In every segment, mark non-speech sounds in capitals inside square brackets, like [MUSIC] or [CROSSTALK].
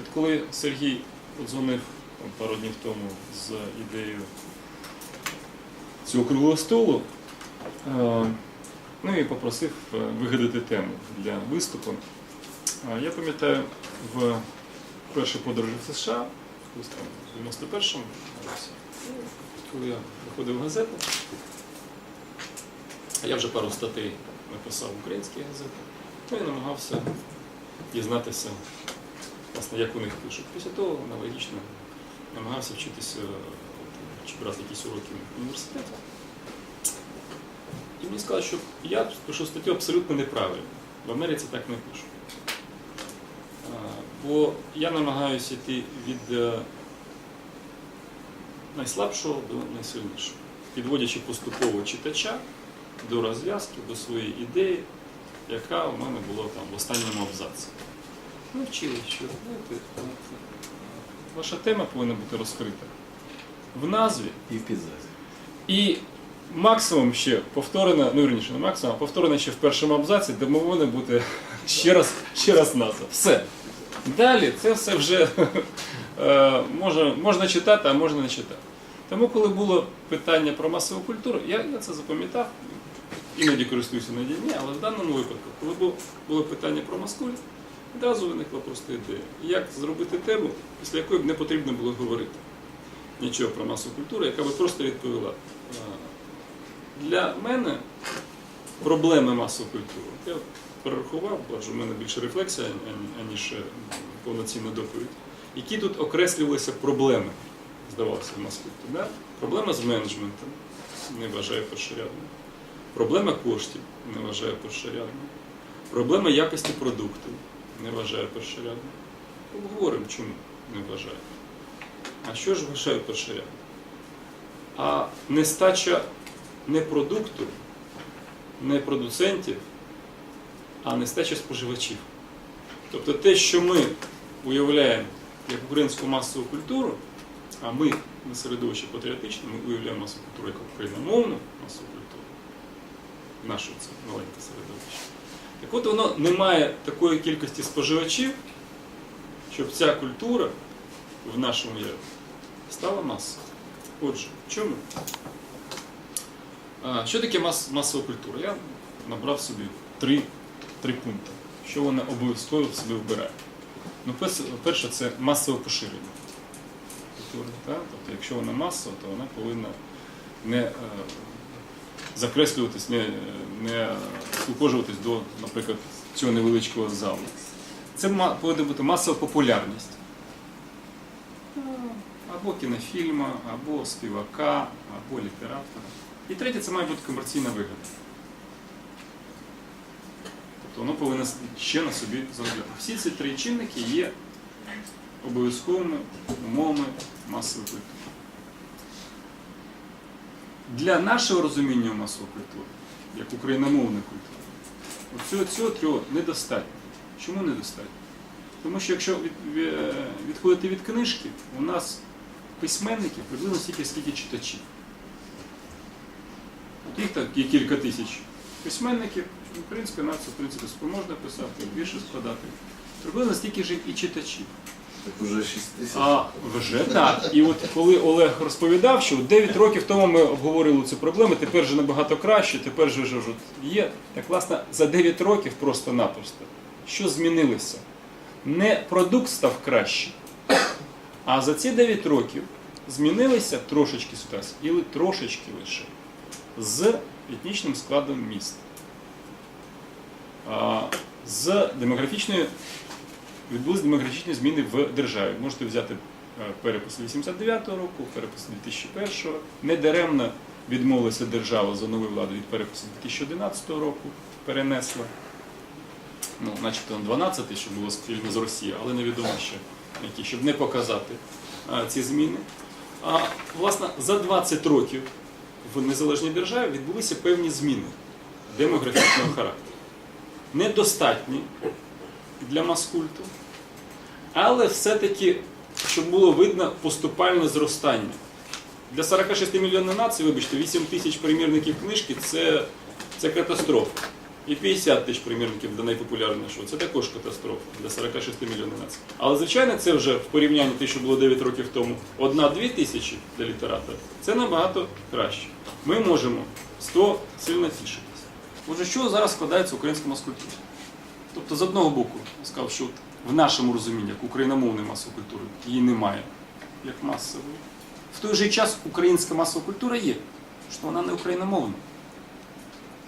От коли Сергій подзвонив пару днів тому з ідеєю цього круглого столу, е, ну і попросив е, вигадати тему для виступу. Е, Я пам'ятаю, в першій подорожі в США, в 91-му, році, коли я виходив в газету, я вже пару статей написав в українській газеті, ну і намагався дізнатися, власне, як у них пишуть. Після того аналогічно намагався вчитися чи брати якісь уроки в університеті. І мені сказали, що я пишу статтю абсолютно неправильно. В Америці так не пишуть. А, Бо я намагаюся йти від е, найслабшого до найсильнішого, підводячи поступово читача до розв'язки, до своєї ідеї, яка у мене була там в останньому абзаці. Ми вчили, що знаєте, е, ваша тема повинна бути розкрита в назві І в підзазі. і максимум ще повторена, ну вірніше, не максимум, а повторена ще в першому абзаці, де повинна бути [LAUGHS] ще раз, ще раз назва. Все. Далі це все вже [LAUGHS] е, можна, можна читати, а можна не читати. Тому, коли було питання про масову культуру, я, я це запам'ятав, іноді користуюся іноді ні, але в даному випадку, коли було, було питання про маскуль, одразу виникла просто ідея, як зробити тему, після якої б не потрібно було говорити нічого про масову культуру, яка би просто відповіла. Для мене проблеми масової культури. Я перерахував, бачу, в мене більше рефлексія, аніж е, повноцінна доповідь. Які тут окреслювалися проблеми, здавалося, в масовій культурі. Проблема з менеджментом, не вважаю першорядною. Проблема коштів, не вважаю першорядною. Проблема якості продукту, не вважаю першорядною. Обговоримо, чому не вважаю. А що ж вважаю першорядним? А нестача не продукту, не продуцентів, а нестача споживачів. Тобто те, що ми уявляємо як українську масову культуру, а ми на середовищі патріотичне, ми уявляємо масову культуру як україномовну масову культуру, наше це маленьке середовище. Так от воно не має такої кількості споживачів, щоб ця культура в нашому яві стала масовою. Отже, чому? Що таке мас, масова культура? Я набрав собі три, три пункти, що вона обов'язково в себе вбирає. Ну, перше, перше, це масове поширення культури. Так? Тобто, якщо вона масова, то вона повинна не е, закреслюватись, не, не скукожуватись до, наприклад, цього невеличкого залу. Це повинна бути масова популярність. Або кінофільма, або співака, або літератора. І третє, це має бути комерційна вигода. Тобто воно повинно ще на собі заробляти. Всі ці три чинники є обов'язковими умовами масової культури. Для нашого розуміння масової культури, як україномовної культури, цього, цього трьох недостатньо. Чому недостатньо? Тому що якщо від, ві- відходити від книжки, у нас письменників приблизно стільки, скільки читачів. Їх так є кілька тисяч письменників, українська нація, в принципі, спроможна писати, більше складати. Приблизно стільки ж і читачів. Так уже 6 тисяч. Вже так. І от коли Олег розповідав, що 9 років тому ми обговорили цю проблему, тепер вже набагато краще, тепер же вже от є. Так власне за 9 років просто-напросто. Що змінилося? Не продукт став кращий, а за ці 9 років змінилися трошечки ситуація, і трошечки лише з етнічним складом міста. З демографічною відбулись демографічні зміни в державі. Можете взяти е, перепис 89-го року, перепис 2001-го. Недаремно відмовилася держава за нову владу від перепису 2011 року, перенесла. Ну, начебто на 12-й, що було спільно з Росією, але невідомо ще які, щоб не показати а, ці зміни. А власне за 20 років в незалежній державі відбулися певні зміни демографічного характеру. Недостатні для маскульту, але все-таки, щоб було видно поступальне зростання. Для 46 мільйонів націй, вибачте, 8 тисяч примірників книжки це, це катастрофа. і 50 тисяч примірників для найпопулярнішого. Це також катастрофа для 46 мільйонів націй. Але звичайно, це вже в порівнянні те, що було 9 років тому, одна-дві тисячі для літератора. Це набагато краще. Ми можемо з того сильно тішитися. Отже, що зараз складається українська маскультура? Тобто, з одного боку, я сказав, що в нашому розумінні, як україномовної масової культури, її немає як масової. В той же час українська масова культура є, що вона не україномовна.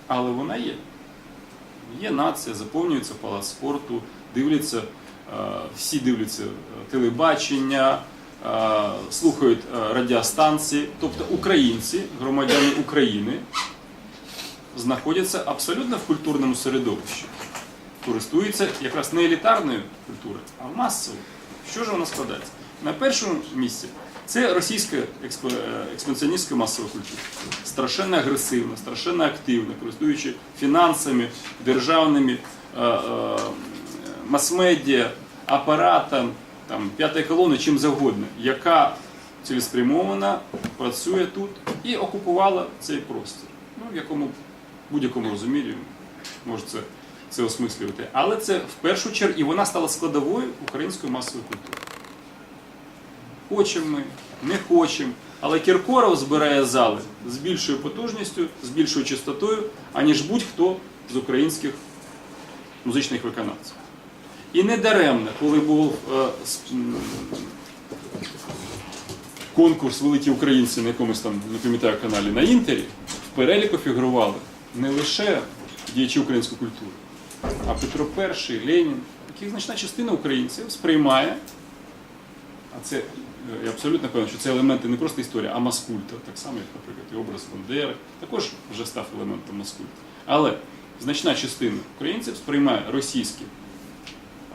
Але вона є. Є нація, заповнюється палац спорту, дивляться, е, всі дивляться е, телебачення, е, слухають радіостанції. Тобто українці, громадяни України, знаходяться абсолютно в культурному середовищі. Користуються якраз не елітарною культурою, а масовою. Що ж вона складається? На першому місці це російська е, експансіоністська масова культура. Страшенно агресивна, страшенно активна, користуючи фінансами, державними е, е, мас-медіа, апаратом, там, п'ятої колони, чим завгодно, яка цілеспрямовано працює тут і окупувала цей простір. Ну, в якому будь-якому розумінні може це, це осмислювати. Але це в першу чергу, і вона стала складовою української масової культури. Хочемо ми, не хочемо. Але Кіркоров збирає зали з більшою потужністю, з більшою частотою, аніж будь-хто з українських музичних виконавців. І не даремно, коли був е, конкурс Великі українці на якомусь там, не пам'ятаю каналі на Інтері, в переліку фігурували не лише діячі української культури, а Петро І, Ленін, яких значна частина українців сприймає а це е, я абсолютно певен, що це елементи не просто історії, а маскульта, так само, як, наприклад, і образ Бандери, також вже став елементом маскульта. Але значна частина українців сприймає російських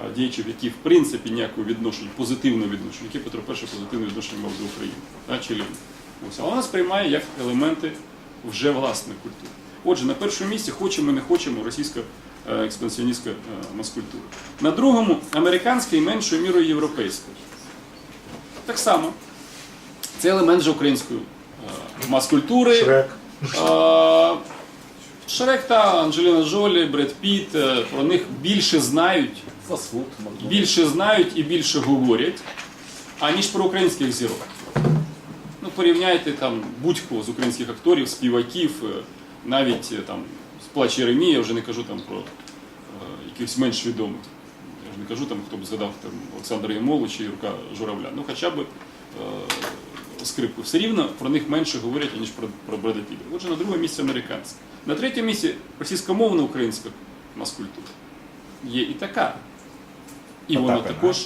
а, діячів, які в принципі ніякого відношення, позитивного відношення, які Петро І позитивне відношення мав до України, да, чи Ленін. Ось, а вона сприймає як елементи вже власної культури. Отже, на першому місці хочемо, не хочемо російська е, експансіоністська е, маскультура. На другому американська і меншою мірою європейська. Так само. Це елемент же української е, мас-культури. Шрек. Е, Шрек та Анджеліна Джолі, Бред Піт, е, про них більше знають, більше знають і більше говорять, аніж про українських зірок. Ну, порівняйте там будь-кого з українських акторів, співаків, е, навіть е, там плач Єремія, я вже не кажу там про е, якихось менш відомих. Я ж не кажу там, хто б згадав там Олександра Ємолу чи Юрка Журавля. Ну хоча б е, скрипку. Все рівно про них менше говорять, ніж про, про Бреда Піта. Отже, на другому місці американська. На третьому місці російськомовна українська маскультура. Є і така. І вона Потапи також.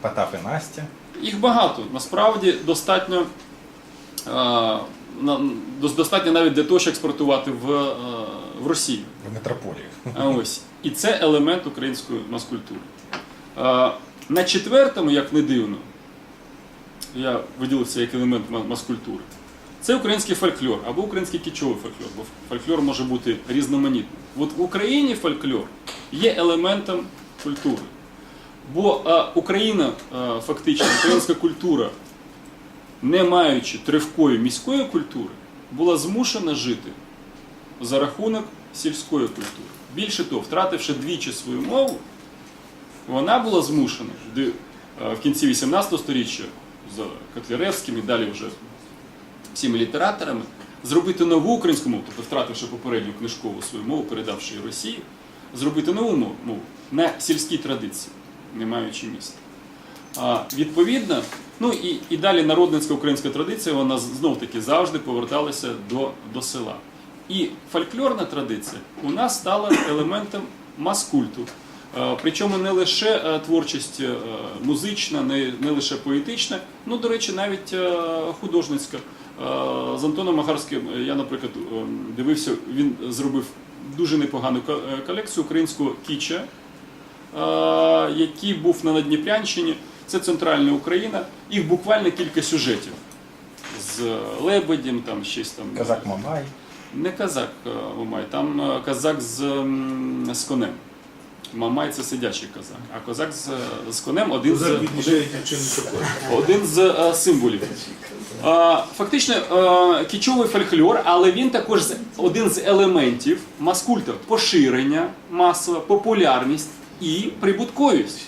Потап і Настя. Їх багато. Насправді достатньо, е, достатньо навіть для того, щоб експортувати в, е, в Росію. в метрополії. А ось. І це елемент української маскультури. На четвертому, як не дивно, я виділив це як елемент маскультури. Це український фольклор або український кічовий фольклор, бо фольклор може бути різноманітним. От в Україні фольклор є елементом культури. Бо Україна, фактично, українська культура, не маючи тривкої міської культури, була змушена жити за рахунок сільської культури. Більше того, втративши двічі свою мову, вона була змушена е, в кінці 18 століття з Котляревським і далі вже всіми літераторами зробити нову українську мову, тобто втративши попередню книжкову свою мову, передавши її Росії, зробити нову мову на сільській традиції, не маючи міста. А, відповідно, ну і, і далі народницька українська традиція, вона знов таки завжди поверталася до, до села. І фольклорна традиція у нас стала елементом мас-культу. Е, Причому не лише е, творчість е, музична, не, не лише поетична, ну, до речі, навіть художницька. З Антоном Магарським я, наприклад, дивився, він зробив дуже непогану колекцію українського кіча, який був на Надніпрянщині. Це центральна Україна. Їх буквально кілька сюжетів з Лебедем, там щось там. Казак Мамай. Не казак е, Мамай, там е, казак з, з конем. Мамай це сидячий козак, а козак з, з конем один з, такое. один з е, символів. Е, Фактично е, кічовий фольклор, але він також один з елементів маскульта поширення, масова, популярність і прибутковість.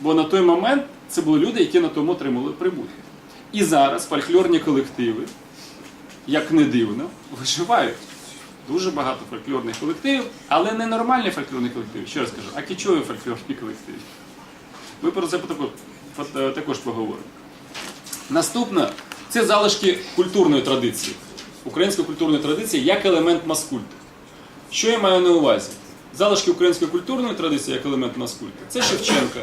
Бо на той момент це були люди, які на тому отримали прибутки. І зараз фольклорні колективи, як не дивно, виживають. Дуже багато фольклорних колективів, але не нормальні фольклорні колективи, ще раз кажу, а кічові фольклорні колективи. Ми про це також, також поговоримо. Наступне це залишки культурної традиції, української культурної традиції як елемент маскульту. Що я маю на увазі? Залишки української культурної традиції як елемент маскульту це Шевченка,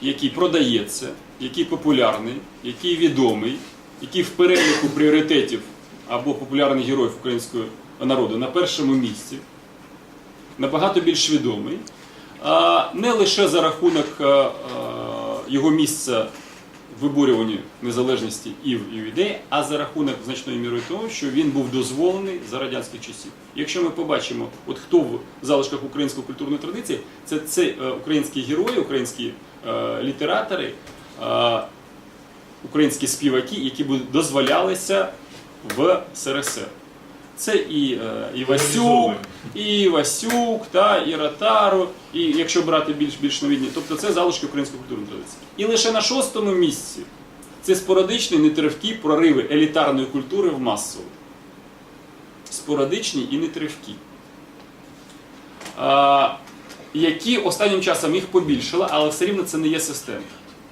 який продається, який популярний, який відомий, який в переліку пріоритетів або популярних героїв українського народу на першому місці, набагато більш відомий. Не лише за рахунок його місця в виборюванні незалежності і в ідеї, а за рахунок значної мірою того, що він був дозволений за радянських часів. Якщо ми побачимо, от хто в залишках української культурної традиції, це, це е, українські герої, українські е, літератори, е, українські співаки, які дозволялися в СРСР. Це і е, Івасюк, і Івасюк, та, і Ротару, і якщо брати більш більш новідні, тобто це залишки української культурної традиції. І лише на шостому місці це спорадичні нетривкі прориви елітарної культури в масову. Спорадичні і нетривкі. А, які останнім часом їх побільшало, але все рівно це не є система.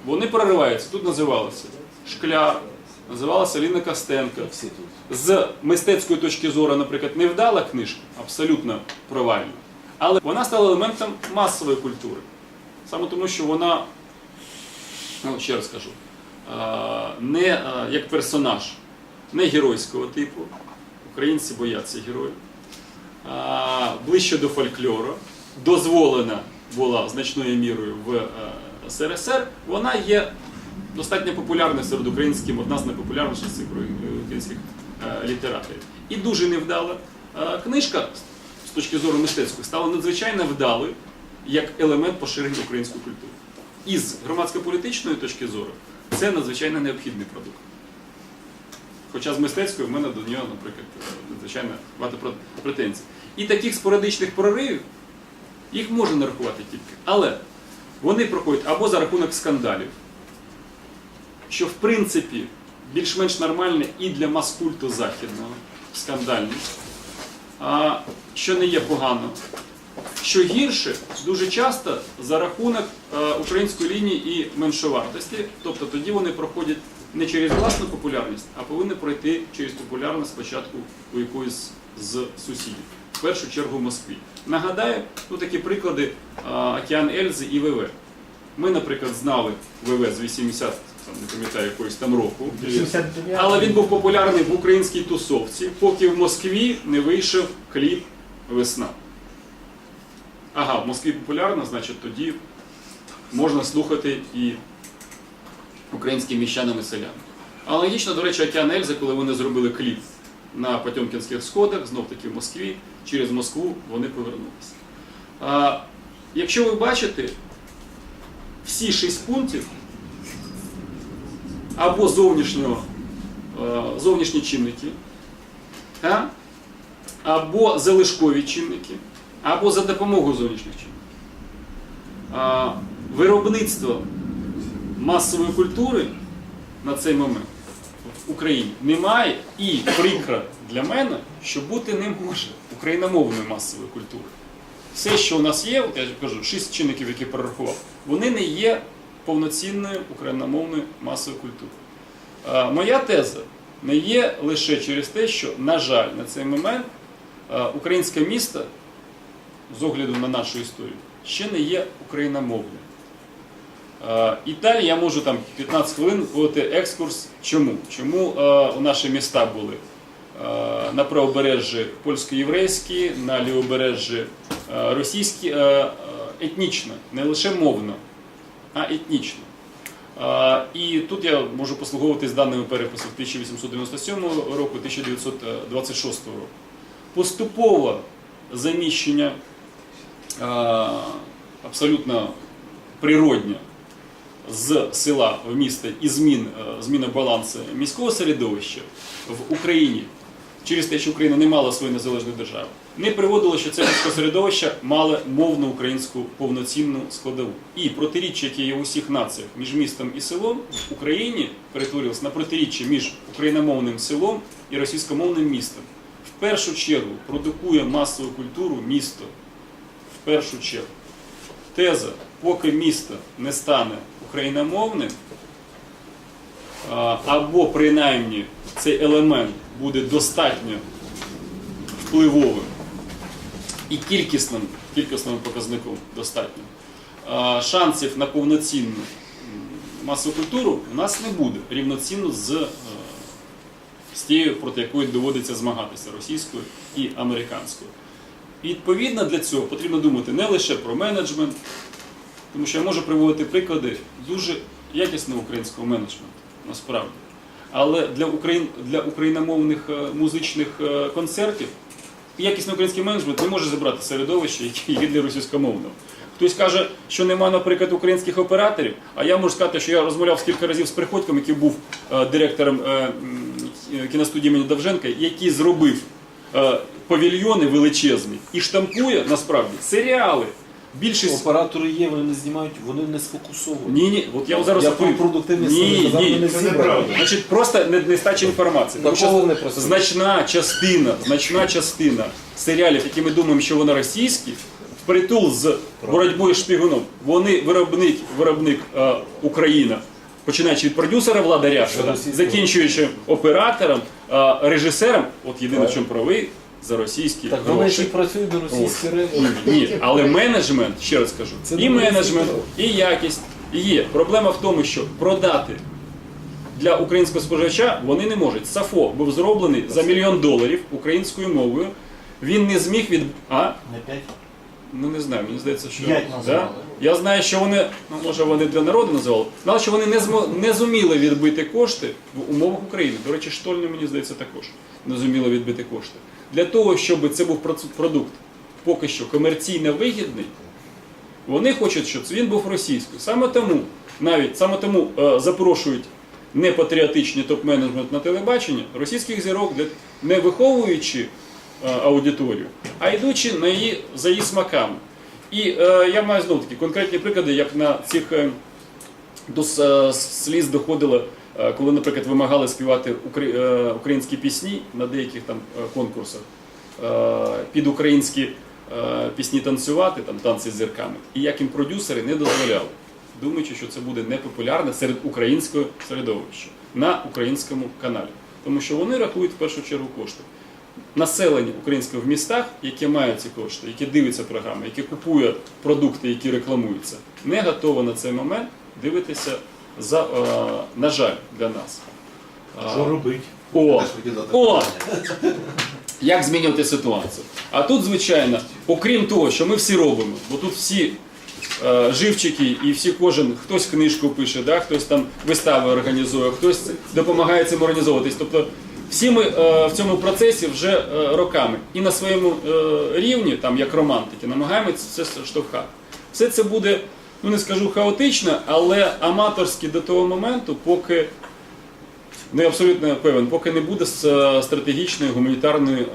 Вони прориваються. Тут називалося Шкляр, називалася Ліна Костенко. З мистецької точки зору, наприклад, невдала книжка, абсолютно провальна. Але вона стала елементом масової культури. Саме тому, що вона, ну, ще раз кажу, не як персонаж, не геройського типу. Українці бояться героїв. Ближче до фольклору, дозволена була значною мірою в е, СРСР, вона є достатньо популярна серед українських, одна з найпопулярніших цих українських е, літераторів. І дуже невдала е, книжка з точки зору мистецької стала надзвичайно вдалою як елемент поширення української культури. І з громадсько-політичної точки зору це надзвичайно необхідний продукт. Хоча з мистецької в мене до нього, наприклад, е, надзвичайно багато претензій. І таких спорадичних проривів їх можна нарахувати тільки. Але вони проходять або за рахунок скандалів, що в принципі більш-менш нормальне і для маскульту західного скандальність, а, що не є погано. Що гірше, дуже часто за рахунок української лінії і меншовартості, тобто тоді вони проходять не через власну популярність, а повинні пройти через популярність спочатку у якоїсь з сусідів, в першу чергу в Москві. Нагадаю, ну такі приклади Океан Ельзи і ВВ. Ми, наприклад, знали ВВ з 80, там, не пам'ятаю, якогось там року. Але він був популярний в українській тусовці, поки в Москві не вийшов кліп Весна. Ага, в Москві популярно, значить тоді можна слухати і українським міщанам і селянам. Аналогічно, до речі, Океан Ельзи, коли вони зробили кліп на Потьомкінських сходах, знов таки в Москві, через Москву вони повернулися. А, якщо ви бачите, всі шість пунктів або зовнішнього, е, зовнішні чинники, або залишкові чинники, або за допомогою зовнішніх чинників. Виробництво масової культури на цей момент в Україні немає і прикро для мене, що бути не може україномовної масової культури. Все, що у нас є, я кажу, шість чинників, які перерахував, вони не є повноцінною україномовною масовою культурою. Е, Моя теза не є лише через те, що, на жаль, на цей момент е, українське місто, з огляду на нашу історію, ще не є україномовним. Е, І далі я можу там 15 хвилин проводити екскурс. Чому? Чому у наші міста були на правобережжі польсько-єврейські, на лівобережжі російські, етнічно, не лише мовно, а етнічно. І тут я можу послуговуватись даними перепису 1897 року, 1926 року. Поступове заміщення абсолютно природня з села в місто і змін, е, зміна балансу міського середовища в Україні через те, що Україна не мала своєї незалежної держави, не приводило, що це міське середовище мало мовну українську повноцінну складову. І протиріччя, яке є в усіх націях між містом і селом, в Україні перетворилось на протиріччя між україномовним селом і російськомовним містом. В першу чергу продукує масову культуру місто. В першу чергу. Теза, поки місто не стане україномовним, або принаймні цей елемент буде достатньо впливовим і кількісним, кількісним показником достатньо, шансів на повноцінну масову культуру у нас не буде рівноцінно з, е, з тією, проти якої доводиться змагатися російською і американською. Відповідно для цього потрібно думати не лише про менеджмент, тому що я можу приводити приклади дуже якісного українського менеджменту, насправді. Але для, україн, для україномовних е, музичних е, концертів якісний український менеджмент не може зібрати середовище, яке є для російськомовного. Хтось каже, що немає, наприклад, українських операторів, а я можу сказати, що я розмовляв кілька разів з приходьком, який був е, директором кіностудії імені Довженка, який зробив павільйони величезні і штампує насправді серіали. Більшість Оператори є, вони не знімають, вони не сфокусовані. ні, ні, от я зараз Я про продуктивність Ні, не казав, ні. вони Це зібрані. Значить, просто не- нестача інформації. Тому Такого що не просто. значна частина, значна частина серіалів, які ми думаємо, що вони російські, впритул з боротьбою з шпигуном, вони виробник, виробник е, Україна. Починаючи від продюсера Влада Ряшина, закінчуючи оператором, е, режисером, от єдине, в чому правий, за російські Так вони гроші. ще й працюють на російські ринки. Ні, але менеджмент, ще раз кажу, Це і не менеджмент, і якість є. Проблема в тому, що продати для українського споживача вони не можуть. Сафо був зроблений за мільйон доларів українською мовою. Він не зміг від. А? Не п'ять? Ну не знаю, мені здається, що. П'ять да? Я знаю, що вони, ну може вони для народу називали, але що вони не, змо, не зуміли відбити кошти в умовах України. До речі, штольні, мені здається, також не зуміли відбити кошти. Для того, щоб це був продукт поки що комерційно вигідний, вони хочуть, щоб він був російською. Саме тому, навіть саме тому е, запрошують непатріотичний топ-менеджмент на телебачення російських зірок, для, не виховуючи е, аудиторію, а йдучи на її, за її смаками. І е, я маю знову таки конкретні приклади, як на цих е, до с- сліз доходило, е, коли, наприклад, вимагали співати е, українські пісні на деяких там е, конкурсах, е, під українські е, пісні танцювати, там танці з зірками, і як їм продюсери не дозволяли, думаючи, що це буде непопулярне серед українського середовища на українському каналі. Тому що вони рахують в першу чергу кошти. Населення українське в містах, яке має ці кошти, яке дивиться програми, яке купує продукти, які рекламуються, не готове на цей момент дивитися за, е, на жаль, для нас. Що робить? О, о, як змінювати ситуацію? А тут, звичайно, окрім того, що ми всі робимо, бо тут всі е, живчики і всі кожен, хтось книжку пише, да, хтось там вистави організує, хтось допомагає цим організовуватись. Тобто всі ми е, в цьому процесі вже е, роками і на своєму е, рівні, там як романтики, намагаємося це штовхати. Все це буде, ну не скажу хаотично, але аматорськи до того моменту, поки Ну, я абсолютно певен, поки не буде е, стратегічної гуманітарної е,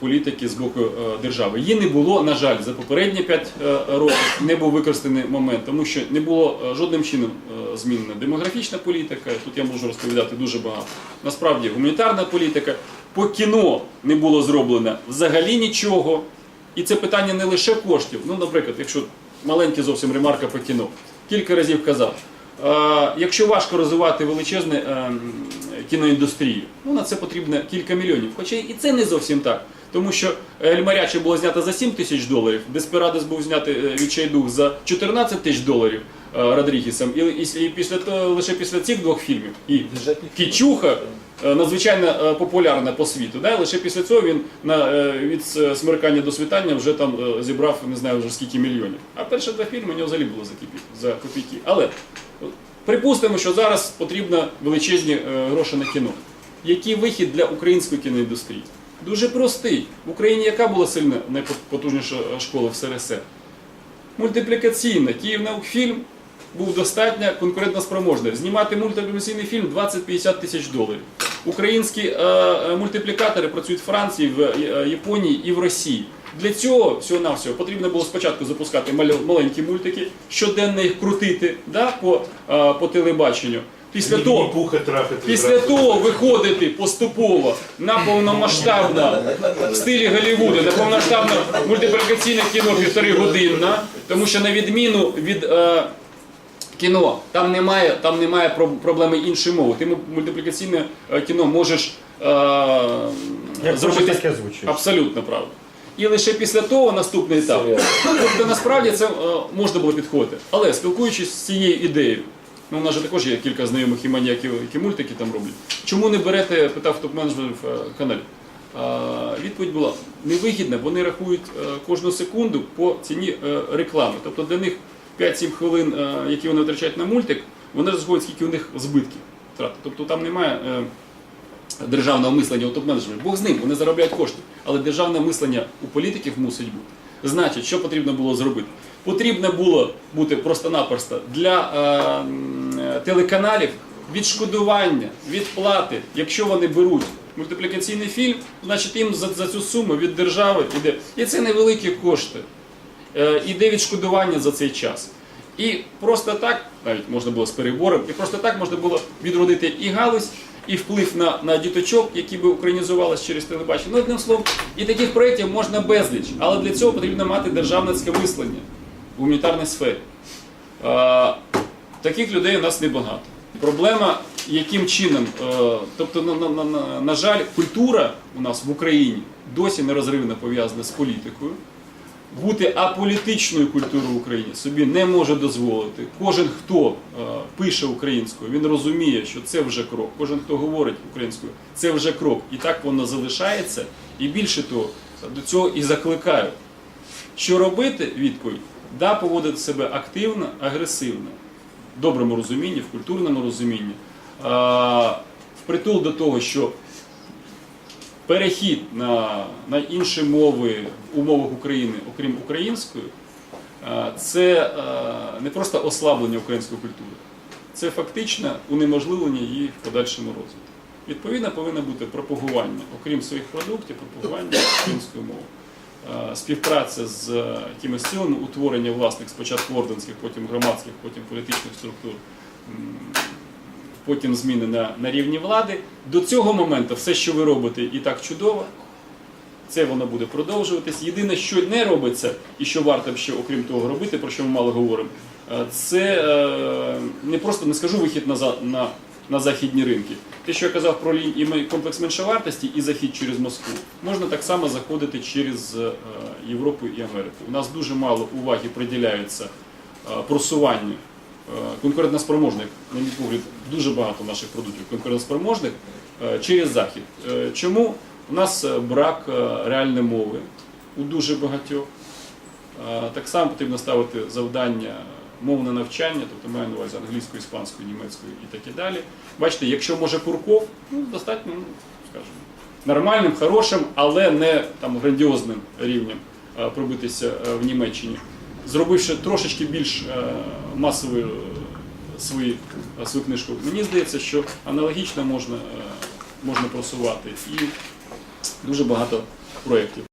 політики з боку е, держави. Її не було, на жаль, за попередні 5 років не був використаний момент, тому що не було е, жодним чином е, змінена демографічна політика. Тут я можу розповідати дуже багато. Насправді, гуманітарна політика по кіно не було зроблено взагалі нічого. І це питання не лише коштів. Ну, наприклад, якщо маленька зовсім ремарка по кіно, кілька разів казав. Е, Якщо важко розвивати величезну е, кіноіндустрію, ну на це потрібно кілька мільйонів. Хоча і це не зовсім так. Тому що Ель Маряче було знято за 7 тисяч доларів, Деспирадес був знятий е, Відчайдух за 14 тисяч доларів Родрігесом. І, і, і після того, лише після цих двох фільмів і Кічуха надзвичайно е, популярна по світу. Да? Лише після цього він на, е, від смеркання до світання вже там е, зібрав не знаю вже скільки мільйонів. А перші два фільми у нього взагалі було за, за копійки. Але е, припустимо, що зараз потрібно величезні е, гроші на кіно. Який вихід для української кіноіндустрії? Дуже простий. В Україні яка була сильна найпотужніша школа в СРСР? Мультиплікаційна Київнаукфільм був достатньо конкурентоспроможний. Знімати мультиплікаційний фільм 20-50 тисяч доларів. Українські е, е, мультиплікатори працюють в Франції, в е, Японії і в Росії. Для цього всього-навсього потрібно було спочатку запускати мал- маленькі мультики, щоденно їх крутити да, по, по телебаченню. Після того. Після того виходити поступово на повномасштабне в стилі Голлівуду, на повномасштабне мультиплікаційне кіно півтори годинна, тому що на відміну від кіно там немає, там немає про- проблеми іншої мови. Ти мультиплікаційне е, кіно можеш е, Як зробити таке звучить. абсолютно правда. І лише після того наступний етап. Тобто насправді це е, можна було підходити. Але спілкуючись з цією ідеєю, ну у нас же також є кілька знайомих і маніяків, які мультики там роблять. Чому не берете, питав топ-менеджер в е, каналі. А, відповідь була невигідна, вони рахують е, кожну секунду по ціні е, реклами. Тобто для них 5-7 хвилин, е, які вони витрачають на мультик, вони розраховують, скільки у них збитків. Тобто там немає. е, державного мислення у топ-менеджменту. Бог з ним, вони заробляють кошти. Але державне мислення у політиків мусить бути. Значить, що потрібно було зробити? Потрібно було бути просто-напросто для е, телеканалів відшкодування, відплати, якщо вони беруть мультиплікаційний фільм, значить їм за, за цю суму від держави йде. І це невеликі кошти. Е, іде відшкодування за цей час. І просто так, навіть можна було з перебором, і просто так можна було відродити і галузь, і вплив на, на діточок, які би українізувалися через телебачення. Ну, одним словом, і таких проєктів можна безліч, але для цього потрібно мати державницьке мислення в гуманітарній сфері. Е, таких людей у нас небагато. Проблема, яким чином, е, тобто, на, на, на, на, жаль, культура у нас в Україні досі нерозривно пов'язана з політикою. Бути аполітичною культурою в Україні собі не може дозволити. Кожен, хто е, пише українською, він розуміє, що це вже крок. Кожен, хто говорить українською, це вже крок. І так воно залишається. І більше того, до цього і закликаю. Що робити? Відповідь да, поводити себе активно, агресивно, в доброму розумінні, в культурному розумінні. Впритул до того, що перехід на, на інші мови в умовах України, окрім української, е, це е, не просто ослаблення української культури, це фактично унеможливлення її в подальшому розвитку. Відповідно, повинно бути пропагування, окрім своїх продуктів, пропагування української мови. Е, Співпраця з якимись силами, утворення власних спочатку орденських, потім громадських, потім політичних структур, потім зміни на, на рівні влади. До цього моменту все, що ви робите, і так чудово. Це воно буде продовжуватись. Єдине, що не робиться, і що варто б ще, окрім того, робити, про що ми мало говоримо, е, це е, не просто не скажу вихід на, на, на західні ринки. Те, що я казав про лінь і комплекс меншовартості і захід через Москву, можна так само заходити через е, Європу і Америку. У нас дуже мало уваги приділяється просуванню е, конкурентоспроможних, на мій погляд, дуже багато наших продуктів конкурентоспроможних е, через захід. Е, Чому? У нас брак реальної мови у дуже багатьох. Так само потрібно ставити завдання мовне навчання, тобто маю на увазі англійською, іспанською, німецькою і так і далі. Бачите, якщо може Курков, ну достатньо, ну, скажімо, нормальним, хорошим, але не там грандіозним рівнем пробитися в Німеччині, зробивши трошечки більш е, масовою е, свої, е, свою книжку. Мені здається, що аналогічно можна, можна просувати і дуже багато проєктів.